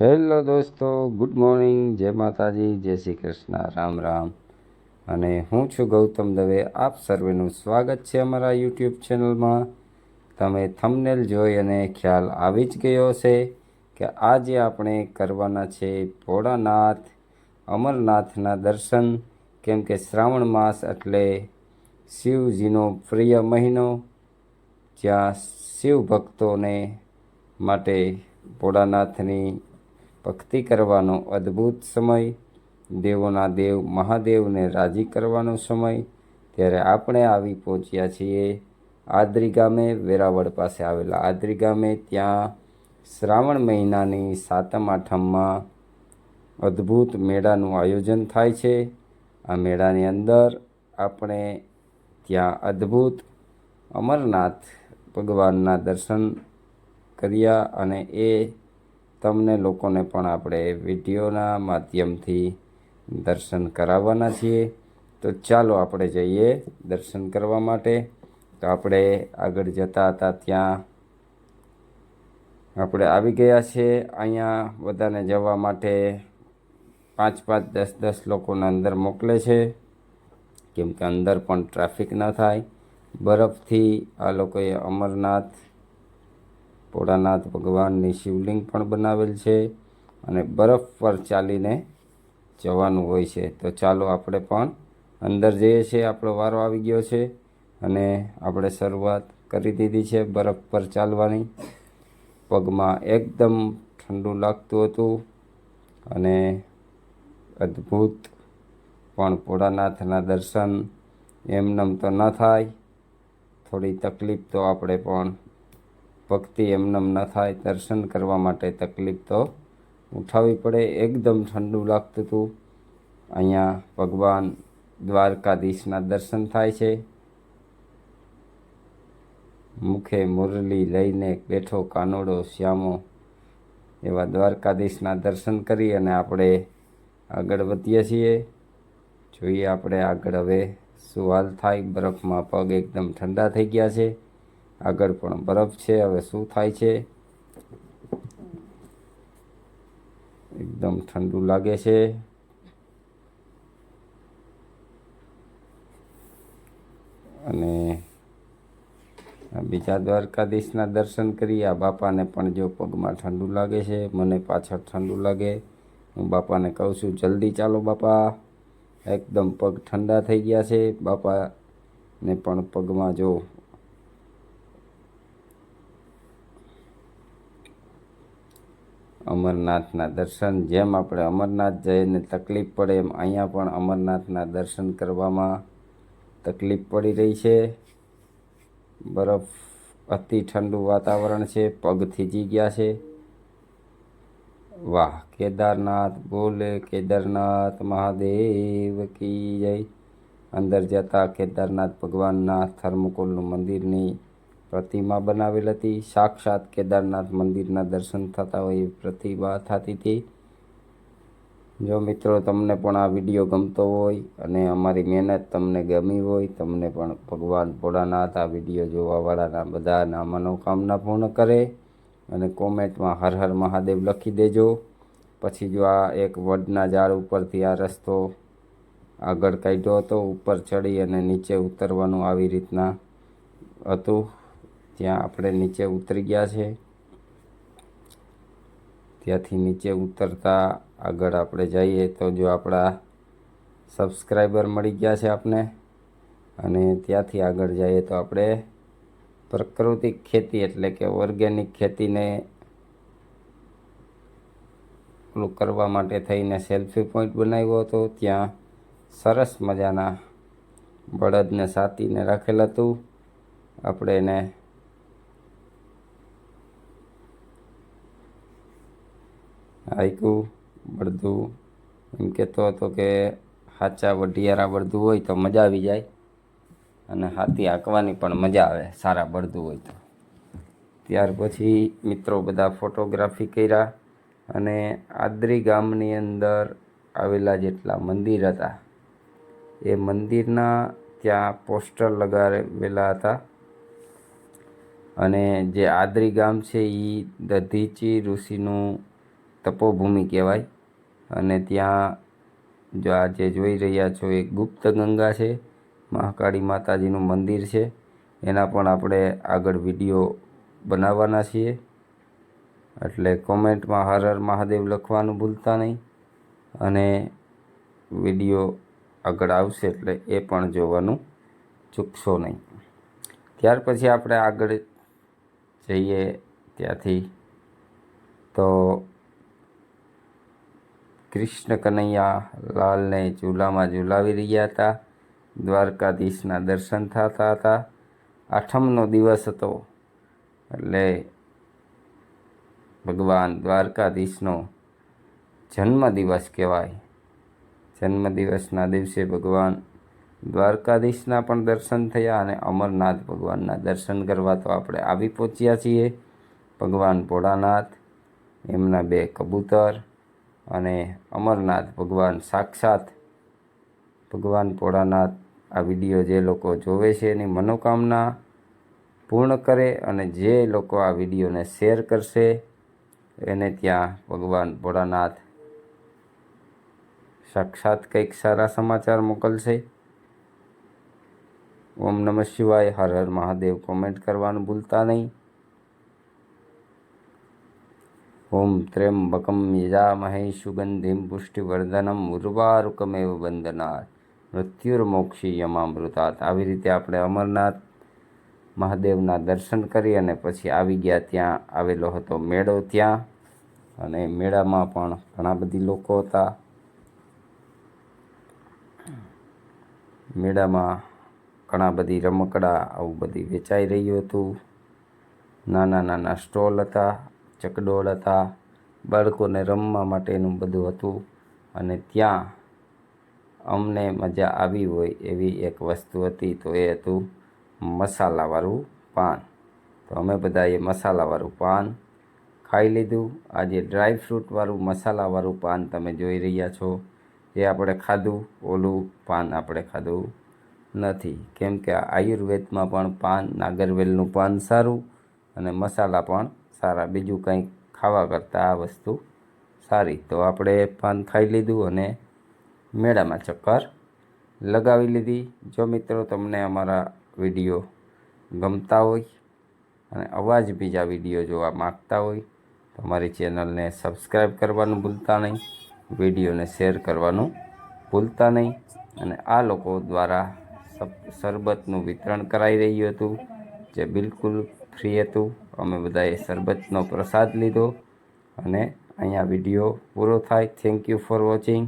Hello દોસ્તો, good morning, જય માતાજી, જય શ્રી કૃષ્ણ, રામ રામ. અને હું છું ગૌતમ દવે. આપ સર્વેનું સ્વાગત છે અમારા યુટ્યુબ ચેનલમાં. તમે થંબનેલ જોઈ અને ખ્યાલ આવી જ ગયો છે કે આજે આપણે કરવાના છે ભોળાનાથ, અમરનાથના દર્શન, કેમ કે શ્રાવણ માસ એટલે શિવજીનો પ્રિય મહિનો, જ્યાં શિવ ભક્તોને માટે ભોળાનાથની ભક્તિ કરવાનો અદ્ભુત સમય, દેવોના દેવ મહાદેવને રાજી કરવાનો સમય, ત્યારે આપણે આવી પહોંચ્યા છીએ આદરી ગામે, વેરાવળ પાસે આવેલા આદરી ગામે. ત્યાં શ્રાવણ મહિનાની સાતમ આઠમમાં અદ્ભુત મેળાનું આયોજન થાય છે. આ મેળાની અંદર આપણે ત્યાં અદ્ભુત અમરનાથ ભગવાનના દર્શન કર્યા અને એ તમને લોકોને પણ આપણે વિડીયોના માધ્યમથી દર્શન કરાવવાના છીએ. તો ચાલો આપણે જઈએ દર્શન કરવા માટે. તો આપણે આગળ જતા હતા ત્યાં. આપણે આવી ગયા છે. અહીંયા બધાને જવા માટે પાંચ પાંચ, દસ દસ લોકોને અંદર મોકલે છે. કેમ કે અંદર પણ ટ્રાફિક ન થાય. બરફથી આ લોકોએ અમરનાથ ભોળાનાથ ભગવાનની શિવલિંગ પણ બનાવેલ છે અને બરફ પર ચાલીને જવાનું હોય છે. તો ચાલો આપણે પણ અંદર જઈએ છીએ. આપણો વારો આવી ગયો છે અને આપણે શરૂઆત કરી દીધી છે બરફ પર ચાલવાની. પગમાં એકદમ ઠંડુ લાગતું હતું અને અદ્ભુત પણ ભોળાનાથના દર્શન એમનેમ તો ન થાય. થોડી તકલીફ તો આપણે પણ ભક્તિ એમનેમ ન થાય, દર્શન કરવા માટે તકલીફ તો ઉઠાવવી પડે, એકદમ ઠંડુ લાગતું હતું અહીંયા ભગવાન દ્વારકાધીશના દર્શન થાય છે. મુખે મુરલી લઈને બેઠો કાનોડો શ્યામો એવા દ્વારકાધીશના દર્શન કરી અને આપણે આગળ વધીએ છીએ. જોઈએ આપણે આગળ હવે શું હાલ થાય. બરફમાં પગ એકદમ ઠંડા થઈ ગયા છે. આગળ પણ બરફ છે, હવે શું થાય છે? એકદમ ઠંડુ લાગે છે. અને બીજા દ્વારકાધીશના દર્શન કરી, આ બાપાને પણ જો પગમાં ઠંડુ લાગે છે, મને પાછળ ઠંડુ લાગે. હું બાપાને કહું છું, જલ્દી ચાલો બાપા. એકદમ પગ ઠંડા થઈ ગયા છે. બાપાને પણ પગમાં જો અમરનાથના દર્શન. જેમ આપણે અમરનાથ જઈને તકલીફ પડે એમ અહીંયા પણ અમરનાથના દર્શન કરવામાં તકલીફ પડી રહી છે. બરફ, અતિ ઠંડુ વાતાવરણ છે પગ થીજી ગયા છે. વાહ, કેદારનાથ બોલે, કેદારનાથ મહાદેવ કી જય. અંદર જતા કેદારનાથ ભગવાનના થર્મકોલનું મંદિરની પ્રતિમા બનાવેલ હતી. સાક્ષાત કેદારનાથ મંદિરના દર્શન થતા હોય એ પ્રતિમા થતી હતી. જો મિત્રો તમને પણ આ વીડિયો ગમતો હોય અને અમારી મહેનત તમને ગમી હોય, તમને પણ ભગવાન ભોળાનાથ આ વીડિયો જોવાવાળાના બધાના મનોકામના પૂર્ણ કરે અને કોમેન્ટમાં હર હર મહાદેવ લખી દેજો. પછી જો આ એક વડના ઝાડ ઉપરથી આ રસ્તો આગળ કાઢ્યો હતો, ઉપર ચડી અને નીચે ઉતરવાનું આવી રીતના હતું. ત્યાં આપણે નીચે ઉતરી ગયા છે. ત્યાંથી નીચે ઉતરતા આગળ આપણે જઈએ તો જો આપણા સબસ્ક્રાઈબર મળી ગયા છે આપણે અને ત્યાંથી આગળ જઈએ તો આપણે પ્રાકૃતિક ખેતી એટલે કે ઓર્ગેનિક ખેતીને પેલું કરવા માટે થઈને સેલ્ફી પોઈન્ટ બનાવ્યો હતો. ત્યાં સરસ મજાના બળદને સાતીને રાખેલ હતું. આપણે એને હાઈકું બળદું. એમ કહેતો હતો કે સાચા વઢિયારા બળદું હોય તો મજા આવી જાય અને હાથી હાંકવાની પણ મજા આવે, સારા બળદું હોય તો. ત્યાર પછી મિત્રો બધા ફોટોગ્રાફી કર્યા અને આદરી ગામની અંદર આવેલા જેટલા મંદિર હતા, એ મંદિરના ત્યાં પોસ્ટર લગાવેલા હતા. અને જે આદરી ગામ છે એ દધીચી ઋષિનું તપોભૂમિ કહેવાય. અને ત્યાં જો આ જે જોઈ રહ્યા છો એ ગુપ્ત ગંગા છે. મહાકાળી માતાજીનું મંદિર છે. એના પણ આપણે આગળ વીડિયો બનાવવાના છીએ. એટલે કોમેન્ટમાં હર હર મહાદેવ લખવાનું ભૂલતા નહીં. અને વીડિયો આગળ આવશે એટલે એ પણ જોવાનું ચૂકશો નહીં. ત્યાર પછી આપણે આગળ જઈએ ત્યાંથી. તો કૃષ્ણ કનૈયા લાલને ઝૂલામાં ઝૂલાવી રહ્યા હતા. દ્વારકાધીશના દર્શન થતા હતા. આઠમનો દિવસ હતો. એટલે ભગવાન દ્વારકાધીશનો જન્મદિવસ કહેવાય. જન્મદિવસના દિવસે ભગવાન દ્વારકાધીશના પણ દર્શન થયા અને અમરનાથ ભગવાનના દર્શન કરવા તો આપણે આવી પહોંચ્યા છીએ. ભગવાન ભોળાનાથ, એમના બે કબૂતર અને અમરનાથ ભગવાન સાક્ષાત ભગવાન ભોળાનાથ આ વીડિયો જે લોકો જોવે છે એની મનોકામના પૂર્ણ કરે અને જે લોકો આ વિડીયોને શેર કરશે, એને ત્યાં ભગવાન ભોળાનાથ સાક્ષાત કંઈક સારા સમાચાર મોકલશે. ઓમ નમઃ શિવાય. હર હર મહાદેવ. કોમેન્ટ કરવાનું ભૂલતા નહીં. ઓમ ત્ર્યંબકમ યજામહે સુગંધિમ પુષ્ટિવર્ધનમ ઉર્વારુકમેવ વંદનાથ મૃત્યુર્મોક્ષી યમામૃતાત આવી રીતે આપણે અમરનાથ મહાદેવના દર્શન કરી અને પછી આવી ગયા ત્યાં આવેલો હતો મેળો ત્યાં અને મેળામાં પણ ઘણા બધી લોકો હતા. મેળામાં ઘણા બધી રમકડા, આવું બધી વેચાઈ રહ્યું હતું. નાના નાના સ્ટોલ હતા. ચકડોળ હતા. બાળકોને રમવા માટેનું બધું હતું અને ત્યાં અમને મજા આવી હોય એવી એક વસ્તુ હતી તો એ હતું મસાલાવાળું પાન. તો અમે બધાએ મસાલાવાળું પાન ખાઈ લીધું. આજે ડ્રાય ફ્રૂટવાળું મસાલાવાળું પાન તમે જોઈ રહ્યા છો. એ આપણે ખાધું, ઓલું પાન આપણે ખાધું નથી. કેમ કે આયુર્વેદમાં પણ પાન, નાગરવેલનું પાન સારું અને મસાલા પણ સારા. બીજું કંઈક ખાવા કરતાં આ વસ્તુ સારી. તો આપણે પાન ખાઈ લીધું અને મેળામાં ચક્કર લગાવી લીધી. જો મિત્રો તમને અમારા વીડિયો ગમતા હોય અને અવાજ બીજા વીડિયો જોવા માગતા હોય, તો અમારી ચેનલને સબસ્ક્રાઈબ કરવાનું ભૂલતા નહીં. વિડીયોને શેર કરવાનું ભૂલતા નહીં. અને આ લોકો દ્વારા શરબતનું વિતરણ કરાઈ રહ્યું હતું, જે બિલકુલ ફ્રી હતું. અમે બધાએ શરબતનો પ્રસાદ લીધો અને અહીંયા વીડિયો પૂરો થાય. Thank you for watching